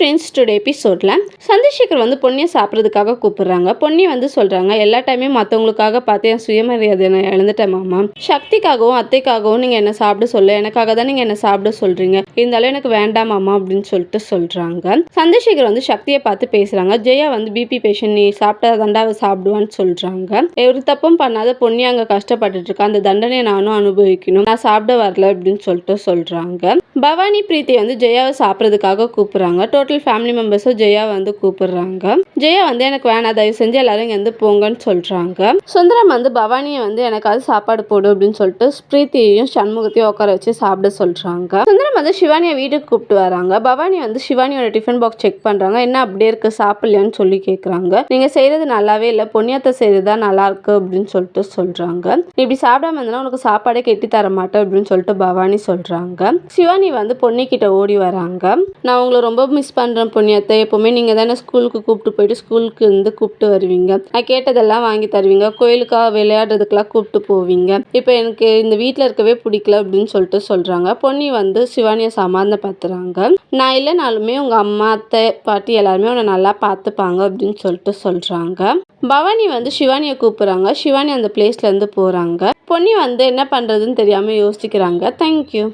Friends today எபிசோடில் சந்திரசேகர் வந்து பொன்னியை சாப்பிட்றதுக்காக கூப்பிடுறாங்க. பொன்னி வந்து சொல்கிறாங்க எல்லா டைமே மற்றவங்களுக்காக பார்த்து என் சுயமரியாதை நான் இழந்துட்டேன் மாமா. சக்திக்காகவும் அத்தைக்காகவும் நீங்கள் என்ன சாப்பிட சொல்ல எனக்காக தான் நீங்கள் என்ன சாப்பிட சொல்கிறீங்க இருந்தாலும் எனக்கு வேண்டாம் மாமா அப்படின்னு சொல்லிட்டு சொல்கிறாங்க சந்திரசேகர் வந்து சக்தியை பார்த்து பேசுகிறாங்க ஜெயா வந்து பிபி பேஷண்ட் நீ சாப்பிட்டா தண்டா சாப்பிடுவான்னு சொல்கிறாங்க ஒரு தப்பும் பண்ணாத பொன்னி அங்கே கஷ்டப்பட்டுட்டு இருக்கா. அந்த தண்டனையை நானும் அனுபவிக்கணும். நான் சாப்பிட வரல அப்படின்னு சொல்லிட்டு சொல்கிறாங்க பவானி பிரீத்தி வந்து ஜெயாவை சாப்பிட்றதுக்காக கூப்பிட்றாங்க. டோட்டல் ஃபேமிலி மெம்பர்ஸும் ஜெயா வந்து கூப்பிடுறாங்க. ஜெயா வந்து எனக்கு வேணாம் தயவு செஞ்சு எல்லாரும் இங்கேருந்து போங்கன்னு சொல்கிறாங்க சுந்தரம் வந்து பவானியை வந்து எனக்காவது சாப்பாடு போடு அப்படின்னு சொல்லிட்டு ஸ்ப்ரீத்தியையும் சண்முகத்தையும் உட்கார வச்சு சாப்பிட சொல்கிறாங்க சுந்தரம் வந்து சிவானியை வீட்டுக்கு கூப்பிட்டு வராங்க. பவானி வந்து சிவானியோட டிஃபன் பாக்ஸ் செக் பண்ணுறாங்க என்ன அப்படியே இருக்குது சாப்பிட்லையான்னு சொல்லி கேட்குறாங்க நீங்கள் செய்கிறது நல்லாவே இல்லை பொன்னியத்தை செய்கிறது தான் நல்லாயிருக்கு அப்படின்னு சொல்லிட்டு சொல்கிறாங்க இப்படி சாப்பிடாம இருந்தா உனக்கு சாப்பாடே கெட்டி தர மாட்டேன் அப்படின்னு சொல்லிட்டு பவானி சொல்கிறாங்க சிவானி வந்து பொன்னிக்கிட்ட ஓடி வராங்க. நான் உங்களை ரொம்ப மிஸ் பண்ணுறேன் பொன்னியத்தை எப்போவுமே நீங்கள் தானே ஸ்கூலுக்கு கூப்பிட்டு போயிட்டு ஸ்கூலுக்கு இருந்து கூப்பிட்டு வருவீங்க. நான் கேட்டதெல்லாம் வாங்கி தருவீங்க. கோயிலுக்காக விளையாடுறதுக்கெல்லாம் கூப்பிட்டு போவீங்க. இப்போ எனக்கு இந்த வீட்டில் இருக்கவே பிடிக்கல அப்படின்னு சொல்லிட்டு சொல்கிறாங்க பொன்னி வந்து சிவானியை சமாதானப்படுத்துகிறாங்க நான் இல்லைனாலுமே உங்கள் அம்மா அத்தை பாட்டி எல்லாருமே உன்னை நல்லா பார்த்துப்பாங்க அப்படின்னு சொல்லிட்டு சொல்கிறாங்க பவானி வந்து சிவானியை கூப்பிட்றாங்க. சிவானி அந்த பிளேஸ்லேருந்து போகிறாங்க பொன்னி வந்து என்ன பண்ணுறதுன்னு தெரியாமல் யோசிக்கிறாங்க. தேங்க்யூ